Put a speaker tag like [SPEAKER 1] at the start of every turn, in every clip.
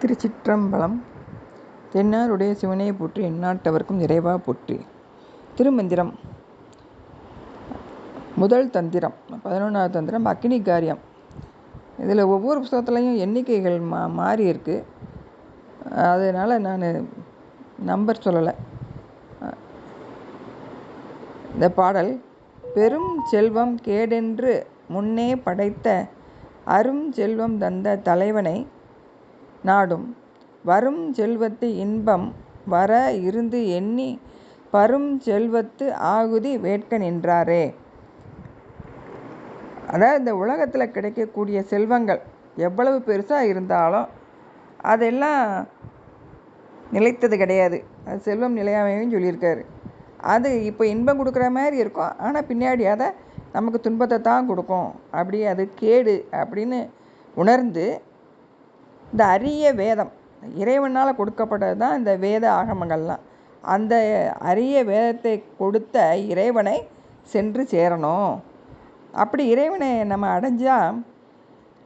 [SPEAKER 1] திருச்சிற்றம்பலம். தென்னாருடைய சிவனே போற்றி எந்நாட்டவர்க்கும் இறைவா போற்றி. திருமந்திரம். முதல் தந்திரம். பதினொன்றாவது தந்திரம் அக்னி காரியம். இதில் ஒவ்வொரு புஸ்தகத்துலேயும் எண்ணிக்கைகள் மா மாறி இருக்குது அதனால் நான் நம்பர் சொல்லலை. இந்த பாடல் பெரும் செல்வம் கேடென்று முன்னே படைத்த அரும் செல்வம் தந்த தலைவனை நாடும். வரும் செல்வத்து இன்பம் வர இருந்து எண்ணி பரும் செல்வத்து ஆகுதி வேட்க நின்றாரே. அதாவது இந்த உலகத்தில் கிடைக்கக்கூடிய செல்வங்கள் எவ்வளவு பெருசாக இருந்தாலும் அதெல்லாம் நிலைத்தது கிடையாது. அது செல்வம் நிலையாமையும் சொல்லியிருக்காரு. அது இப்போ இன்பம் கொடுக்குற மாதிரி இருக்கும். ஆனால் பின்னாடி அதை நமக்கு துன்பத்தை தான் கொடுக்கும். அப்படி அது கேடு அப்படின்னு உணர்ந்து இந்த அரிய வேதம் இறைவனால் கொடுக்கப்பட்டது தான் இந்த வேத ஆகமங்கள்லாம். அந்த அரிய வேதத்தை கொடுத்த இறைவனை சென்று சேரணும். அப்படி இறைவனை நம்ம அடைஞ்சால்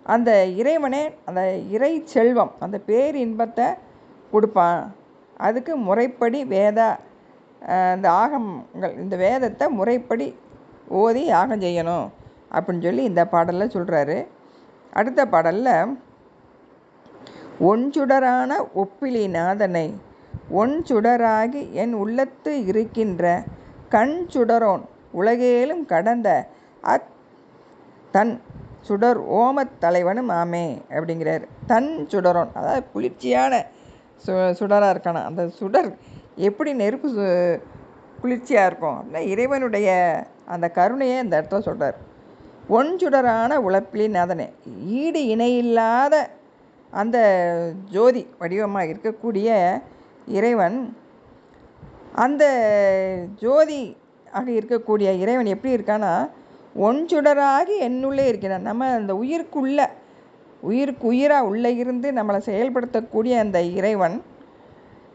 [SPEAKER 1] அந்த இறைவனே அந்த இறை செல்வம் அந்த பேர் இன்பத்தை கொடுப்பான். அதுக்கு முறைப்படி வேத இந்த ஆகமங்கள் இந்த வேதத்தை முறைப்படி ஓதி யாகம் செய்யணும் அப்படின்னு சொல்லி இந்த பாடலில் சொல்கிறாரு அடுத்த பாடலில் ஒன்சுடரான ஒப்பிலி நாதனை ஒன் சுடராகி என் உள்ளத்து இருக்கின்ற கண் சுடரோன் உலகேலும் கடந்த அத் தன் சுடர் ஓமத் தலைவனும் ஆமே அப்படிங்கிறார். தன் சுடரோன் அதாவது குளிர்ச்சியான சு சுடராக இருக்கானா? அந்த சுடர் எப்படி நெருப்பு சு குளிர்ச்சியாக இருக்கும் அப்படின்னா இறைவனுடைய அந்த கருணையை இந்த இடத்துல சொல்கிறார் ஒன் சுடரான உழப்பிலி நாதனே ஈடு இணையில்லாத அந்த ஜோதி வடிவமாக இருக்கக்கூடிய இறைவன் அந்த ஜோதி ஆக இருக்கக்கூடிய இறைவன் எப்படி இருக்கான்னா ஒன்சுடராகி என்னுள்ளே இருக்கிறான். நம்ம அந்த உயிருக்குள்ள உயிருக்கு உயிராக உள்ளே இருந்து நம்மளை செயல்படுத்தக்கூடிய அந்த இறைவன்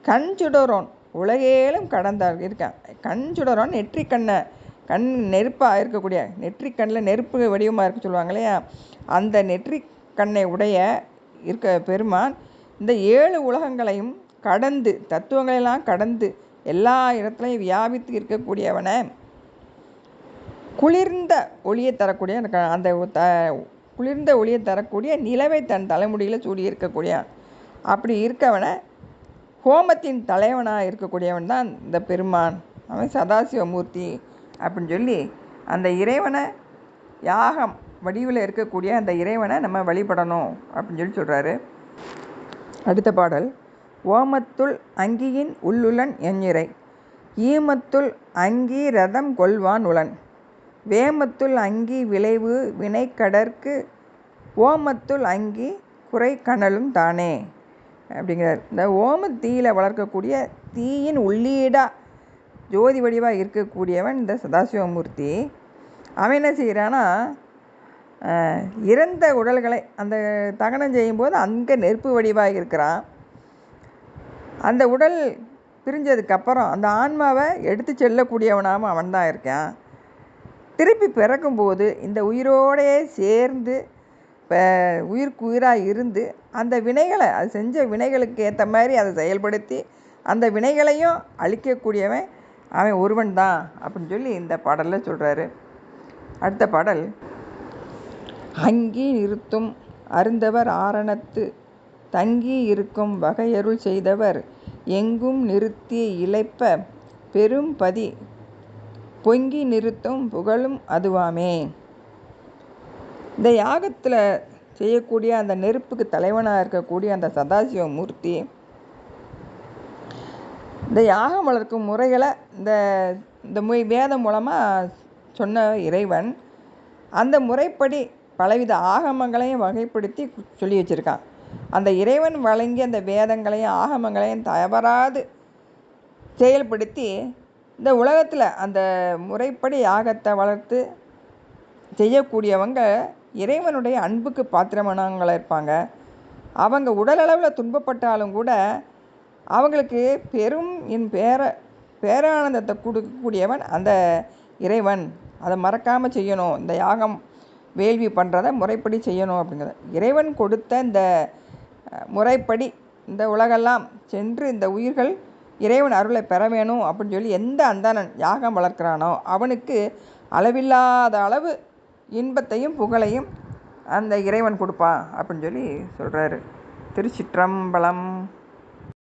[SPEAKER 1] கண் சுடரோன் உலகேலும் கடந்த இருக்கான். கண் சுடரோன் நெற்றி கண்ணை கண் நெருப்பாக இருக்கக்கூடிய நெற்றி கண்ணில் நெருப்பு வடிவமாக இருக்க சொல்லுவாங்க இல்லையா? அந்த நெற்றி கண்ணை உடைய இருக்க பெருமான் இந்த ஏழு உலகங்களையும் கடந்து தத்துவங்களெல்லாம் கடந்து எல்லா இடத்துலையும் வியாபித்து இருக்கக்கூடியவனை. குளிர்ந்த ஒளியை தரக்கூடிய அந்த த குளிர்ந்த ஒளியை தரக்கூடிய நிலவை தன் தலைமுடியில் சூடி இருக்கக்கூடிய அப்படி இருக்கவனை ஹோமத்தின் தலைவனாக இருக்கக்கூடியவன் தான் இந்த பெருமான். அவன் சதாசிவமூர்த்தி அப்படின்னு சொல்லி அந்த இறைவனை யாகம் வடிவில் இருக்கக்கூடிய அந்த இறைவனை நம்ம வழிபடணும் அப்படின்னு சொல்லி சொல்கிறாரு அடுத்த பாடல். ஓமத்துள் அங்கியின் உள்ளுலன் எஞ்சிறை. ஈமத்துள் அங்கி ரதம் கொள்வான் உளன். வேமத்துள் அங்கி விளைவு வினைக்கடற்கு ஓமத்துள் அங்கி குறை கணலும் தானே அப்படிங்கிறார். இந்த ஓம தீயில் வளர்க்கக்கூடிய தீயின் உள்ளீடாக ஜோதி வடிவாக இருக்கக்கூடியவன் இந்த சதாசிவமூர்த்தி. அவன் என்ன செய்கிறான்னா இறந்த உடல்களை அந்த தகனம் செய்யும்போது அங்கே நெருப்பு வடிவாக இருக்கிறான். அந்த உடல் பிரிஞ்சதுக்கப்புறம் அந்த ஆன்மாவை எடுத்து செல்லக்கூடியவனாகவும் அவன் தான் இருக்கான். திருப்பி பிறக்கும்போது இந்த உயிரோடையே சேர்ந்து இப்போ உயிருக்கு உயிராக இருந்து அந்த வினைகளை அது செஞ்ச வினைகளுக்கு ஏற்ற மாதிரி அதை செயல்படுத்தி அந்த வினைகளையும் அழிக்கக்கூடியவன் அவன் ஒருவன் தான் அப்படின்னு சொல்லி இந்த பாடலில் சொல்கிறாரு அடுத்த பாடல். அங்கி நிறுத்தும் அருந்தவர் ஆரணத்து தங்கி இருக்கும் வகையருள் செய்தவர் எங்கும் நிறுத்தி இழைப்ப பெரும் பதி பொங்கி நிறுத்தும் புகழும் அதுவாமே. இந்த யாகத்தில் செய்யக்கூடிய அந்த நெருப்புக்கு தலைவனாக இருக்கக்கூடிய அந்த சதாசிவ மூர்த்தி இந்த யாகம் வளர்க்கும் முறைகளை இந்த இந்த மொய் வேதம் மூலமாக சொன்ன இறைவன் அந்த முறைப்படி பலவித ஆகமங்களையும் வகைப்படுத்தி சொல்லி வச்சுருக்கான். அந்த இறைவன் வழங்கிய அந்த வேதங்களையும் ஆகமங்களையும் தவறாது செயல்படுத்தி இந்த உலகத்தில் அந்த முறைப்படி யாகத்தை வளர்த்து செய்யக்கூடியவங்க இறைவனுடைய அன்புக்கு பாத்திரமானவங்களாக இருப்பாங்க. அவங்க உடலளவில் துன்பப்பட்டாலும் கூட அவங்களுக்கு பெரும் என் பேர பேரானந்தத்தை கொடுக்கக்கூடியவன் அந்த இறைவன். அதை மறக்காமல் செய்யணும். இந்த யாகம் வேள்வி பண்ணுறத முறைப்படி செய்யணும் அப்படிங்கிறத. இறைவன் கொடுத்த இந்த முறைப்படி இந்த உலகெல்லாம் சென்று இந்த உயிர்கள் இறைவன் அருளை பெற வேணும் அப்படின்னு சொல்லி எந்த அந்தணன் யாகம் வளர்க்குறானோ அவனுக்கு அளவில்லாத அளவு இன்பத்தையும் புகழையும் அந்த இறைவன் கொடுப்பான் அப்படின்னு சொல்லி சொல்கிறாரு திருச்சிற்றம்பலம்.